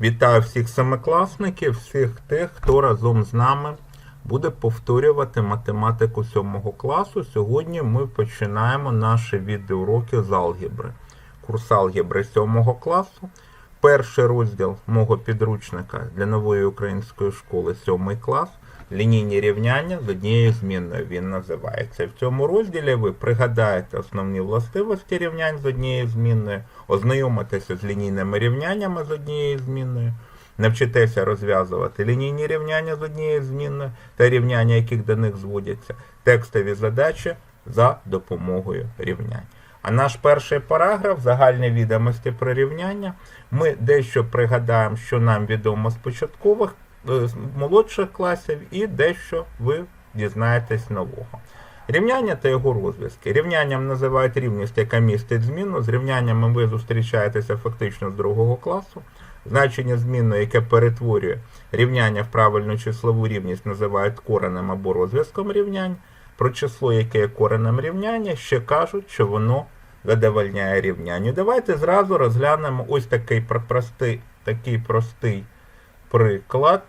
Вітаю всіх семикласників, всіх тих, хто разом з нами буде повторювати математику 7 класу. Сьогодні ми починаємо наші відеоуроки з алгебри. Курс алгебри 7 класу. Перший розділ мого підручника для нової української школи 7 клас. Лінійні рівняння з однією змінною він називається. В цьому розділі ви пригадаєте основні властивості рівнянь з однією змінною, ознайомитеся з лінійними рівняннями з однією змінною, навчитеся розв'язувати лінійні рівняння з однією змінною та рівняння, яких до них зводяться, текстові задачі за допомогою рівнянь. А наш перший параграф загальні відомості про рівняння. Ми дещо пригадаємо, що нам відомо з початкових молодших класів, і дещо ви дізнаєтесь нового. Рівняння та його розв'язки. Рівнянням називають рівність, яка містить зміну. З рівняннями ви зустрічаєтеся фактично з другого класу. Значення змінної, яке перетворює рівняння в правильну числову рівність, називають коренем або розв'язком рівнянь. Про число, яке є коренем рівняння, ще кажуть, що воно задовольняє рівнянню. Давайте зразу розглянемо ось такий простий, такий простий приклад.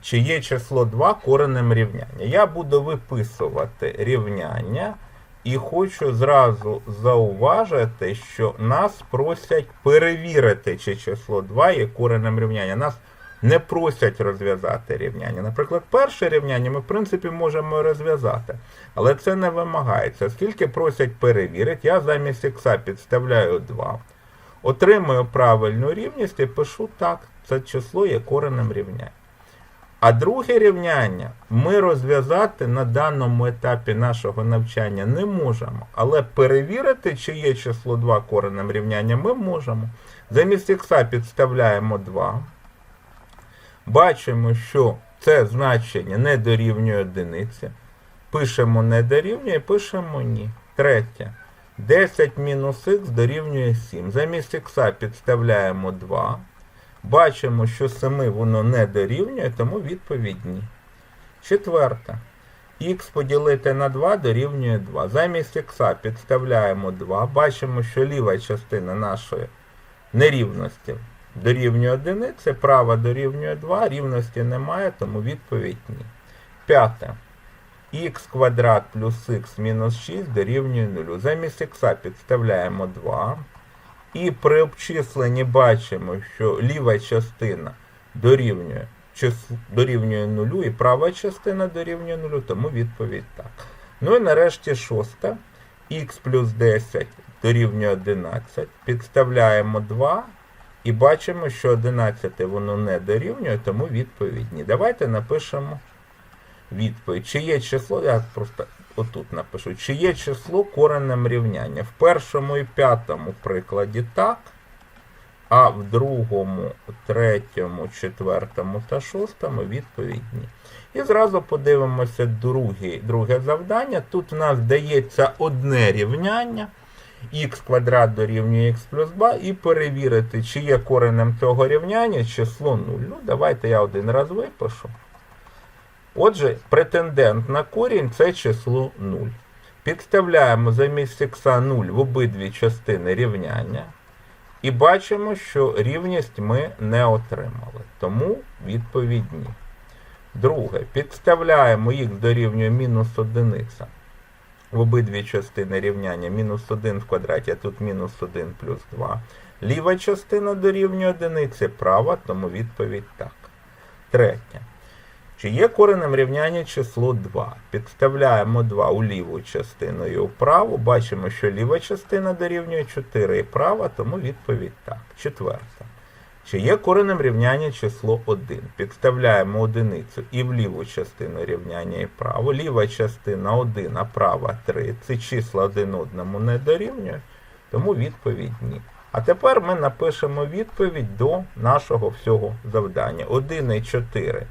Чи є число 2 коренем рівняння? Я буду виписувати рівняння і хочу зразу зауважити, що нас просять перевірити, чи число 2 є коренем рівняння. Нас не просять розв'язати рівняння. Наприклад, перше рівняння ми, в принципі, можемо розв'язати, але це не вимагається. Оскільки просять перевірити, я замість х підставляю 2. Отримую правильну рівність і пишу так. Це число є коренем рівняння. А друге рівняння ми розв'язати на даному етапі нашого навчання не можемо. Але перевірити, чи є число 2 коренем рівняння, ми можемо. Замість х підставляємо 2. Бачимо, що це значення не дорівнює одиниці. Пишемо не дорівнює, пишемо ні. Третє. 10 мінус х дорівнює 7. Замість х підставляємо 2. Бачимо, що 7 воно не дорівнює, тому відповідь ні. Четверте. Х поділити на 2 дорівнює 2. Замість х підставляємо 2. Бачимо, що ліва частина нашої нерівності дорівнює 1, права дорівнює 2, рівності немає, тому відповідь ні. П'яте. Х квадрат плюс х мінус 6 дорівнює 0. Замість х підставляємо 2. І при обчисленні бачимо, що ліва частина дорівнює, дорівнює 0 і права частина дорівнює 0, тому відповідь так. Ну і нарешті шосте. х плюс 10 дорівнює 11. Підставляємо 2 і бачимо, що 11 воно не дорівнює, тому відповідь ні. Давайте напишемо відповідь. Чи є число, я просто отут напишу, чи є число коренем рівняння. В першому і п'ятому прикладі так, а в другому, третьому, четвертому та шостому відповідь ні. І зразу подивимося друге, друге завдання. Тут в нас дається одне рівняння. х квадрат дорівнює х плюс 2 і перевірити, чи є коренем цього рівняння число 0. Ну, давайте я один раз випишу. Отже, претендент на корінь це число 0. Підставляємо замість х 0 в обидві частини рівняння. І бачимо, що рівність ми не отримали. Тому відповідь ні. Друге, підставляємо х дорівнює мінус 1 в обидві частини рівняння мінус 1 в квадраті, а тут мінус 1 плюс 2. Ліва частина дорівнює 1, права, тому відповідь так. Третє. Чи є коренем рівняння число 2? Підставляємо 2 у ліву частину і у праву. Бачимо, що ліва частина дорівнює 4 і права, тому відповідь так. Четверте. Чи є коренем рівняння число 1? Підставляємо одиницю і в ліву частину рівняння і право. Ліва частина 1, а права 3. Ці числа один одному не дорівнюють, тому відповідь ні. А тепер ми напишемо відповідь до нашого всього завдання. 1 і 4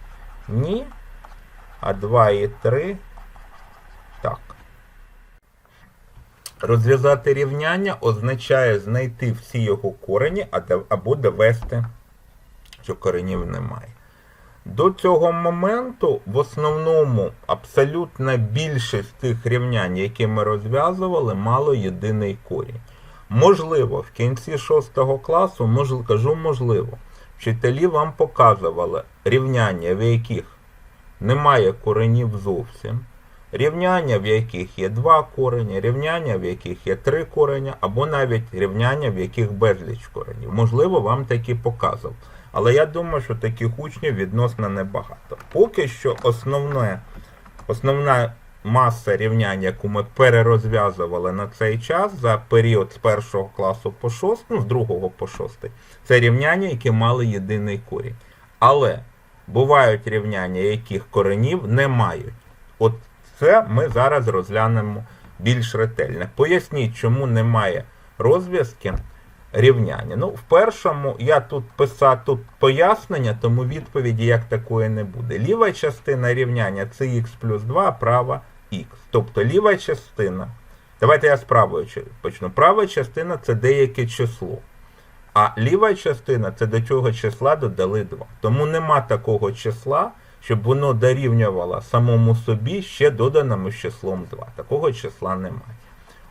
ні, а 2 і 3 так. Розв'язати рівняння означає знайти всі його корені або довести, що коренів немає. До цього моменту в основному абсолютна більшість тих рівнянь, які ми розв'язували, мало єдиний корінь. Можливо, в кінці 6 класу, мож, кажу можливо, вчителі вам показували рівняння, в яких немає коренів зовсім, рівняння, в яких є два корені, рівняння, в яких є три кореня, або навіть рівняння, в яких безліч коренів. Можливо, вам такі показував. Але я думаю, що таких учнів відносно небагато. Поки що основне, основна маса рівнянь, яку ми перерозв'язували на цей час за період з першого класу по шостий, ну, з другого по шостий, це рівняння, які мали єдиний корінь. Але бувають рівняння, яких коренів не мають. От це ми зараз розглянемо більш ретельно. Поясніть, чому немає розв'язки рівняння. Ну, в першому я тут писав тут пояснення, тому відповіді як такої не буде. Ліва частина рівняння це х плюс 2, права х. Тобто ліва частина. Давайте я з правої почну. Права частина це деяке число. А ліва частина це до цього числа додали 2. Тому нема такого числа, щоб воно дорівнювало самому собі ще доданому числом 2. Такого числа немає.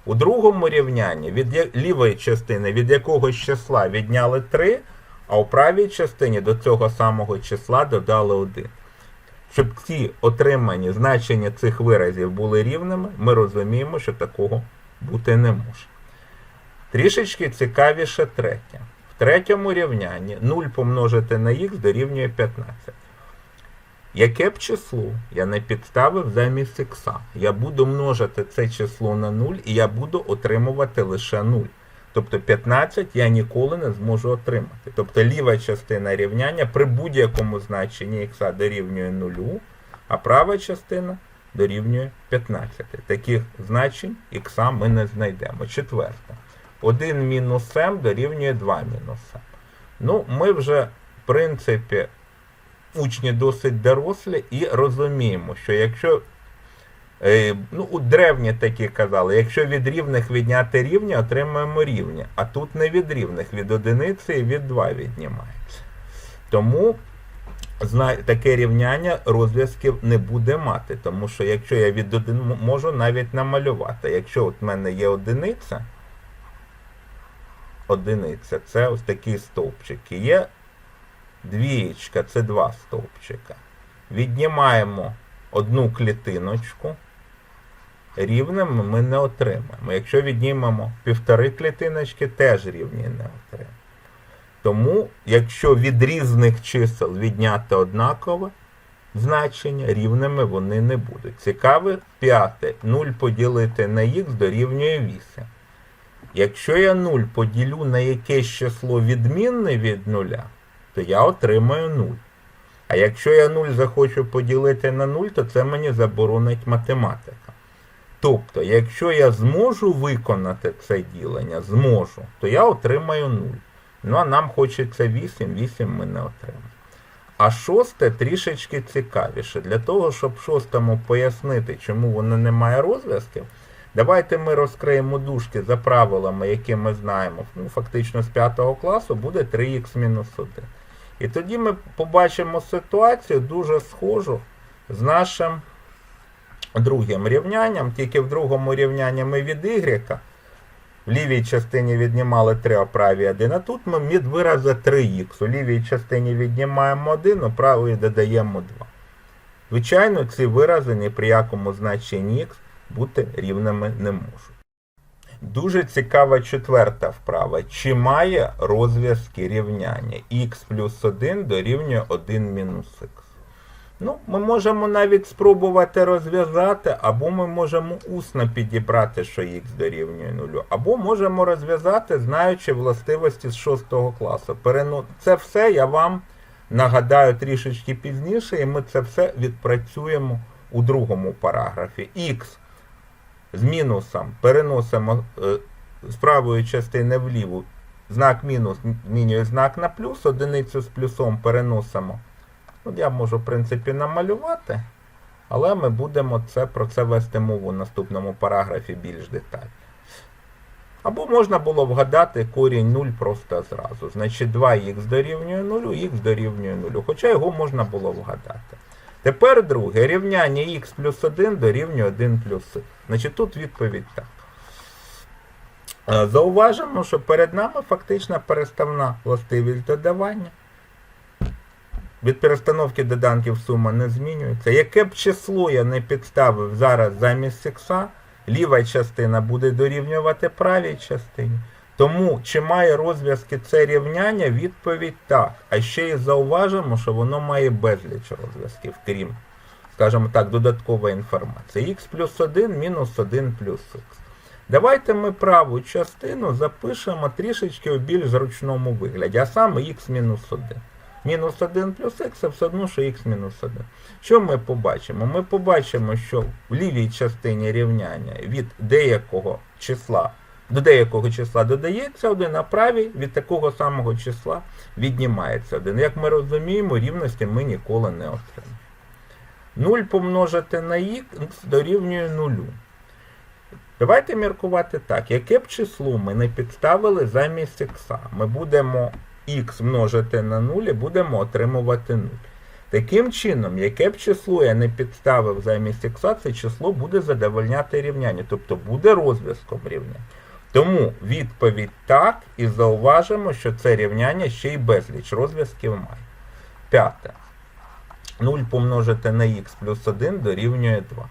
У другому рівнянні від лівої частини від якогось числа відняли 3, а у правій частині до цього самого числа додали 1. Щоб ці отримані значення цих виразів були рівними, ми розуміємо, що такого бути не може. Трішечки цікавіше третє. В третьому рівнянні 0 помножити на х дорівнює 15. Яке б число я не підставив замість х? Я буду множити це число на 0 і я буду отримувати лише 0. Тобто 15 я ніколи не зможу отримати. Тобто ліва частина рівняння при будь-якому значенні х дорівнює 0, а права частина дорівнює 15. Таких значень х ми не знайдемо. Четверте. 1 мінус m дорівнює 2 мінус m. Ну, ми вже, в принципі, учні досить дорослі і розуміємо, що якщо е, ну, у древні такі казали, якщо від рівних відняти рівня, отримаємо рівня. А тут не від рівних, від одиниці і від 2 віднімається. Тому таке рівняння розв'язків не буде мати, тому що якщо я від один можу навіть намалювати. Якщо от в мене є одиниця, одиниця це ось такі стовпчики. Є двієчка, це два стовпчика. Віднімаємо одну клітиночку, рівними ми не отримаємо. Якщо віднімемо півтори клітиночки, теж рівні не отримаємо. Тому, якщо від різних чисел відняти однакове значення, рівними вони не будуть. Цікаве п'яте. 0 поділити на х дорівнює 8. Якщо я 0 поділю на якесь число відмінне від 0, то я отримаю 0. А якщо я 0 захочу поділити на 0, то це мені заборонить математика. Тобто, якщо я зможу виконати це ділення, зможу, то я отримаю 0. Ну а нам хочеться 8, 8 ми не отримаємо. А шосте трішечки цікавіше. Для того, щоб шостому пояснити, чому воно не має розв'язків, давайте ми розкриємо дужки за правилами, які ми знаємо. Ну, фактично з 5 класу буде 3х-1. І тоді ми побачимо ситуацію дуже схожу з нашим другим рівнянням, тільки в другому рівнянні ми від y в лівій частині віднімали 3, а правій 1, а тут ми від вирази 3х. У лівій частині віднімаємо 1, у правій додаємо 2. Звичайно, ці вирази ні при якому значенні х бути рівними не можуть. Дуже цікава четверта вправа. Чи має розв'язки рівняння х плюс 1 дорівнює 1 мінус х? Ну, ми можемо навіть спробувати розв'язати, або ми можемо усно підібрати, що х дорівнює 0, або можемо розв'язати, знаючи властивості з 6 класу. Це все я вам нагадаю трішечки пізніше, і ми це все відпрацюємо у другому параграфі. Х з мінусом переносимо е, з правої частини в ліву. Знак мінус змінює знак на плюс, одиницю з плюсом переносимо. Ну, я можу, в принципі, намалювати, але ми будемо це, про це вести мову в наступному параграфі більш детально. Або можна було вгадати корінь 0 просто зразу. Значить 2х дорівнює 0, х дорівнює 0. Хоча його можна було вгадати. Тепер друге. Рівняння х плюс 1 дорівнює 1 плюс х. Значить тут відповідь так. Е, Зауважимо, що перед нами фактично переставна властивість додавання. Від перестановки доданків сума не змінюється. Яке б число я не підставив зараз замість ікса, ліва частина буде дорівнювати правій частині. Тому чи має розв'язки це рівняння? Відповідь так. А ще й зауважимо, що воно має безліч розв'язків, крім, скажімо так, додаткової інформації. х плюс 1 мінус 1 плюс х. Давайте ми праву частину запишемо трішечки у більш зручному вигляді, а саме х мінус 1. Мінус 1 плюс х це все одно, що х мінус 1. Що ми побачимо? Ми побачимо, що в лівій частині рівняння від деякого числа до деякого числа додається 1, а правій від такого самого числа віднімається 1. Як ми розуміємо, рівності ми ніколи не отримаємо. 0 помножити на х дорівнює 0. Давайте міркувати так. Яке б число ми не підставили замість х? Ми будемо х множити на 0 і будемо отримувати 0. Таким чином, яке б число я не підставив замість х, це число буде задовольняти рівняння, тобто буде розв'язком рівняння. Тому відповідь так, і зауважимо, що це рівняння ще й безліч розв'язків має. П'яте. 0 помножити на х плюс 1 дорівнює 2.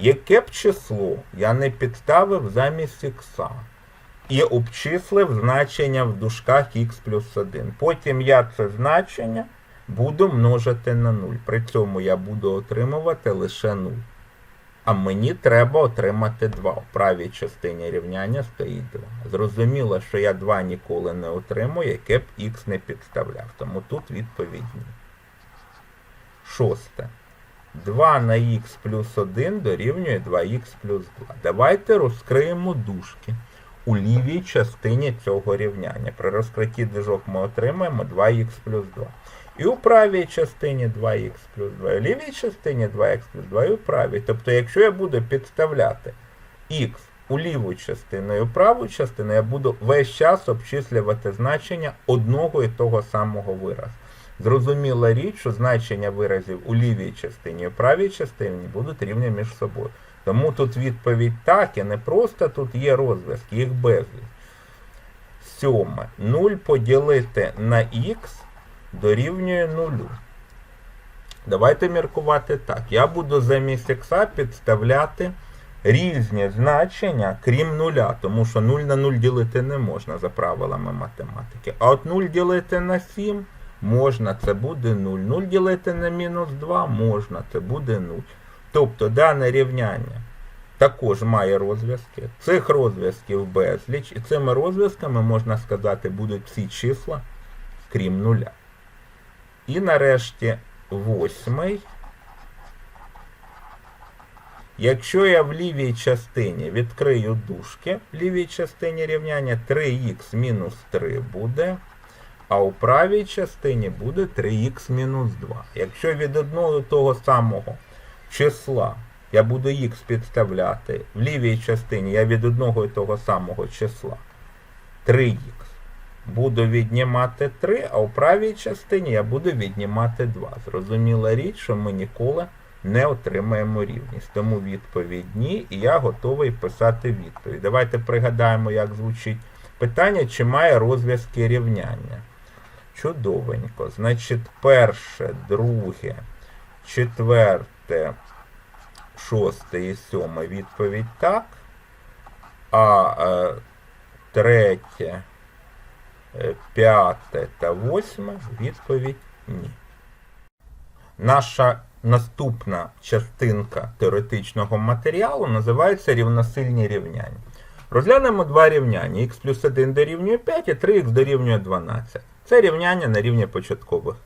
Яке б число я не підставив замість х і обчислив значення в дужках х плюс 1. Потім я це значення буду множити на 0. При цьому я буду отримувати лише 0. А мені треба отримати 2. В правій частині рівняння стоїть 2. Зрозуміло, що я 2 ніколи не отримую, яке б х не підставляв. Тому тут відповідь ні. Шосте. 2 на х плюс 1 дорівнює 2х плюс 2. Давайте розкриємо дужки у лівій частині цього рівняння. При розкритті дужок ми отримаємо 2х плюс 2. І у правій частині 2х плюс 2, і у лівій частині 2х плюс 2, і у правій. Тобто, якщо я буду підставляти х у ліву частину і у праву частину, я буду весь час обчислювати значення одного і того самого виразу. Зрозуміла річ, що значення виразів у лівій частині і у правій частині будуть рівні між собою. Тому тут відповідь так, і не просто тут є розв'язки, їх безліч. Сьоме. 0 поділити на х дорівнює 0. Давайте міркувати так. Я буду замість х підставляти різні значення, крім нуля, тому що 0 на 0 ділити не можна за правилами математики. А от 0 ділити на 7 можна, це буде 0. 0 ділити на мінус 2 можна, це буде 0. Тобто дане рівняння також має розв'язки. Цих розв'язків безліч, і цими розв'язками, можна сказати, будуть всі числа, крім нуля. І нарешті восьмий. Якщо я в лівій частині відкрию дужки, в лівій частині рівняння 3х мінус 3 буде, а у правій частині буде 3х мінус 2. Якщо від одного того самого числа я буду х підставляти, в лівій частині я від одного і того самого числа 3х буду віднімати 3, а у правій частині я буду віднімати 2. Зрозуміла річ, що ми ніколи не отримаємо рівність. Тому відповідь ні, і я готовий писати відповідь. Давайте пригадаємо, як звучить питання, чи має розв'язки рівняння. Чудовенько. Значить, перше, друге, четверте, шосте і сьоме відповідь так. А е, третє, е, п'яте та восьме відповідь ні. Наша наступна частинка теоретичного матеріалу називається рівносильні рівняння. Розглянемо два рівняння. х плюс 1 дорівнює 5 і 3х дорівнює 12. Це рівняння на рівні початкових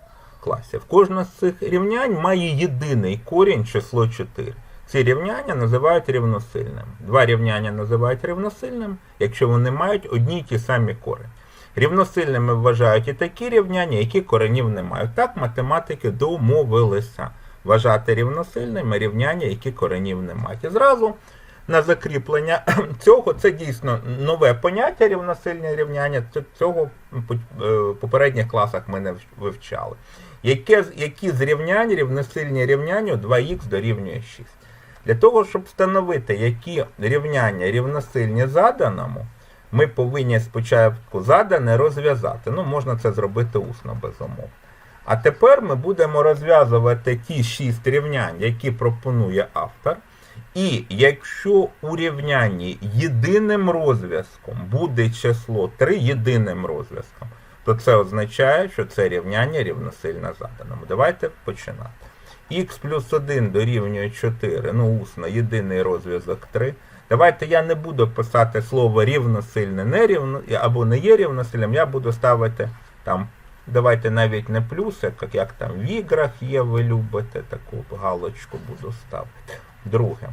класів. Кожне з цих рівнянь має єдиний корінь число 4. Ці рівняння називають рівносильними. Два рівняння називають рівносильним, якщо вони мають одні й ті самі корені. Рівносильними вважають і такі рівняння, які коренів не мають. Так математики домовилися вважати рівносильними рівняння, які коренів не мають. І зразу на закріплення цього це дійсно нове поняття рівносильні рівняння. Цього в е, попередніх класах ми не вивчали. Яке, які з рівнянь рівносильні рівнянню 2х дорівнює 6. Для того, щоб встановити, які рівняння рівносильні заданому, ми повинні спочатку задане розв'язати. Ну, можна це зробити усно, безумовно. А тепер ми будемо розв'язувати ті шість рівнянь, які пропонує автор. І якщо у рівнянні єдиним розв'язком буде число 3 єдиним розв'язком, то це означає, що це рівняння рівносильно заданому. Давайте починати. х плюс 1 дорівнює 4, ну усно, єдиний розв'язок 3. Давайте я не буду писати слово рівносильне, не рівно, або не є рівносильним, я буду ставити там, давайте навіть не плюсик, як, як там в іграх є, ви любите, таку галочку буду ставити. Друге.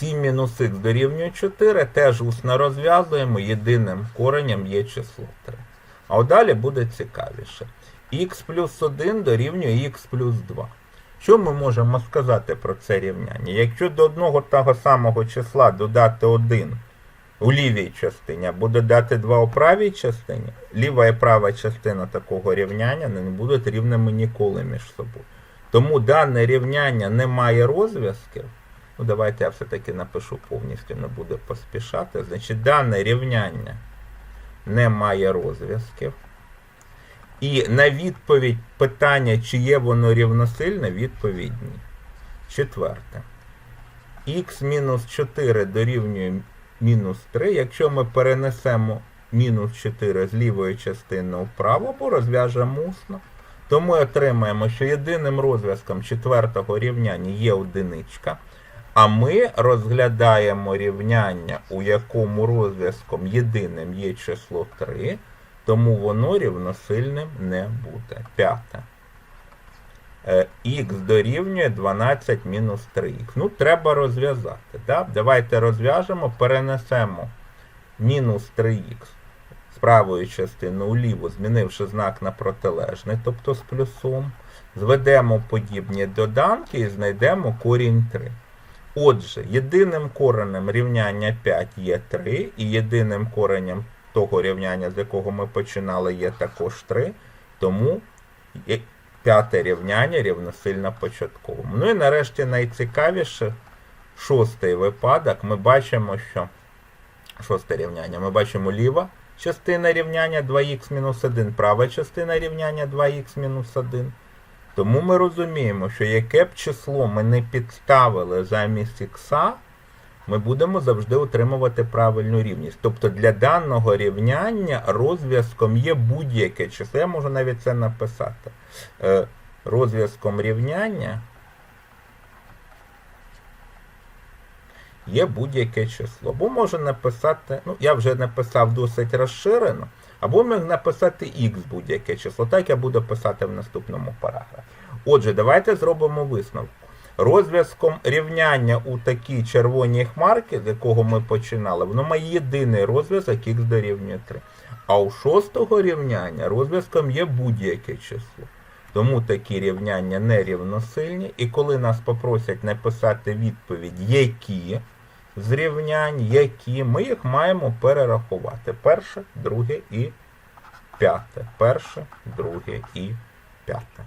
7 мінус х дорівнює 4, теж усно розв'язуємо, єдиним коренем є число 3. А далі буде цікавіше. х плюс 1 дорівнює х плюс 2. Що ми можемо сказати про це рівняння? Якщо до одного того самого числа додати 1 у лівій частині, або додати 2 у правій частині, ліва і права частина такого рівняння не будуть рівними ніколи між собою. Тому дане рівняння не має розв'язків. Ну, давайте я все-таки напишу повністю, не буду поспішати. Значить, дане рівняння не має розв'язків. І на відповідь питання, чи є воно рівносильне, відповідь ні. Четверте. мінус 4 дорівнює мінус 3. Якщо ми перенесемо мінус 4 з лівої частини вправо, або розв'яжемо усно, то ми отримаємо, що єдиним розв'язком четвертого рівняння є одиничка. А ми розглядаємо рівняння, у якому розв'язком єдиним є число 3, тому воно рівносильним не буде. П'яте. Е, Х дорівнює 12 мінус 3х. Ну, треба розв'язати. Да? Давайте розв'яжемо, перенесемо мінус 3х з правої частини уліво, змінивши знак на протилежний, тобто з плюсом. Зведемо подібні доданки і знайдемо корінь 3. Отже, єдиним коренем рівняння 5 є 3, і єдиним коренем того рівняння, з якого ми починали, є також 3. Тому п'яте рівняння рівносильно початковому. Ну і нарешті найцікавіше, шостий випадок, ми бачимо, що шосте рівняння, ми бачимо ліва частина рівняння 2х-1, права частина рівняння 2х-1. Тому ми розуміємо, що яке б число ми не підставили замість х, ми будемо завжди отримувати правильну рівність. Тобто для даного рівняння розв'язком є будь-яке число. Я можу навіть це написати. Е, Розв'язком рівняння є будь-яке число. Або можу написати, ну я вже написав досить розширено, або міг написати х будь-яке число. Так я буду писати в наступному параграфі. Отже, давайте зробимо висновку. Розв'язком рівняння у такій червоній хмарки, з якого ми починали, воно має єдиний розв'язок х дорівнює 3. А у шостого рівняння розв'язком є будь-яке число. Тому такі рівняння нерівносильні. І коли нас попросять написати відповідь, які з рівнянь, які, ми їх маємо перерахувати. Перше, друге і п'яте. Перше, друге і п'яте.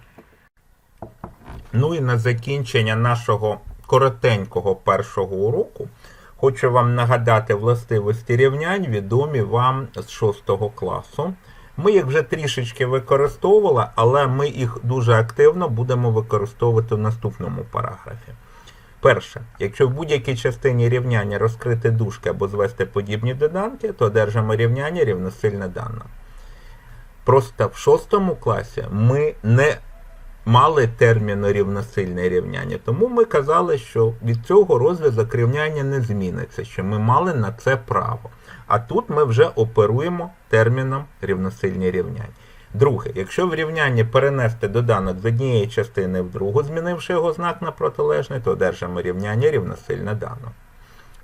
Ну і на закінчення нашого коротенького першого уроку хочу вам нагадати властивості рівнянь, відомі вам з 6 класу. Ми їх вже трішечки використовували, але ми їх дуже активно будемо використовувати в наступному параграфі. Перше, якщо в будь-якій частині рівняння розкрити дужки або звести подібні доданки, то одержимо рівняння рівносильне дано. Просто в 6 класі ми не мали терміну рівносильне рівняння. Тому ми казали, що від цього розв'язок рівняння не зміниться, що ми мали на це право. А тут ми вже оперуємо терміном рівносильні рівняння. Друге, якщо в рівнянні перенести доданок з однієї частини в другу, змінивши його знак на протилежний, то одержимо рівняння рівносильне дано.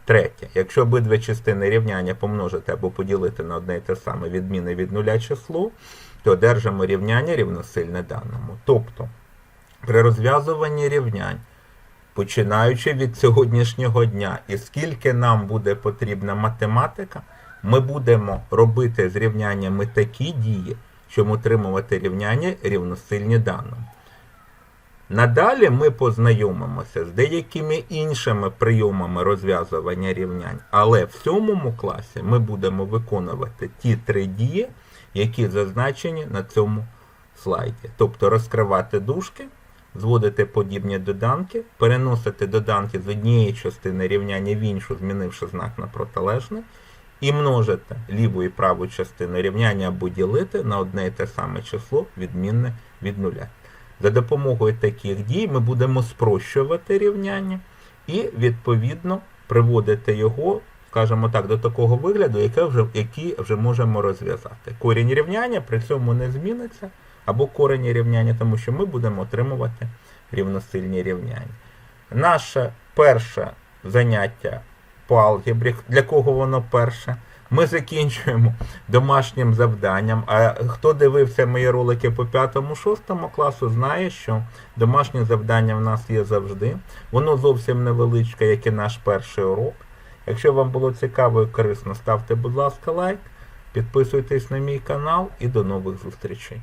Третє, якщо обидві частини рівняння помножити або поділити на одне і те саме відміни від нуля число, то одержимо рівняння рівносильне даному. Тобто, при розв'язуванні рівнянь, починаючи від сьогоднішнього дня, і скільки нам буде потрібна математика, ми будемо робити з рівняннями такі дії, щоб отримувати рівняння рівносильні даному. Надалі ми познайомимося з деякими іншими прийомами розв'язування рівнянь, але в сьомому класі ми будемо виконувати ті три дії, які зазначені на цьому слайді. Тобто розкривати дужки, зводити подібні доданки, переносити доданки з однієї частини рівняння в іншу, змінивши знак на протилежне, і множити ліву і праву частину рівняння або ділити на одне і те саме число, відмінне від нуля. За допомогою таких дій ми будемо спрощувати рівняння і, відповідно, приводити його, скажімо так, до такого вигляду, яке вже, який вже можемо розв'язати. Корінь рівняння при цьому не зміниться, або корінь рівняння, тому що ми будемо отримувати рівносильні рівняння. Наше перше заняття по алгебрі, для кого воно перше? Ми закінчуємо домашнім завданням. А хто дивився мої ролики по 5-6 класу, знає, що домашнє завдання в нас є завжди. Воно зовсім невеличке, як і наш перший урок. Якщо вам було цікаво і корисно, ставте, будь ласка, лайк, підписуйтесь на мій канал і до нових зустрічей.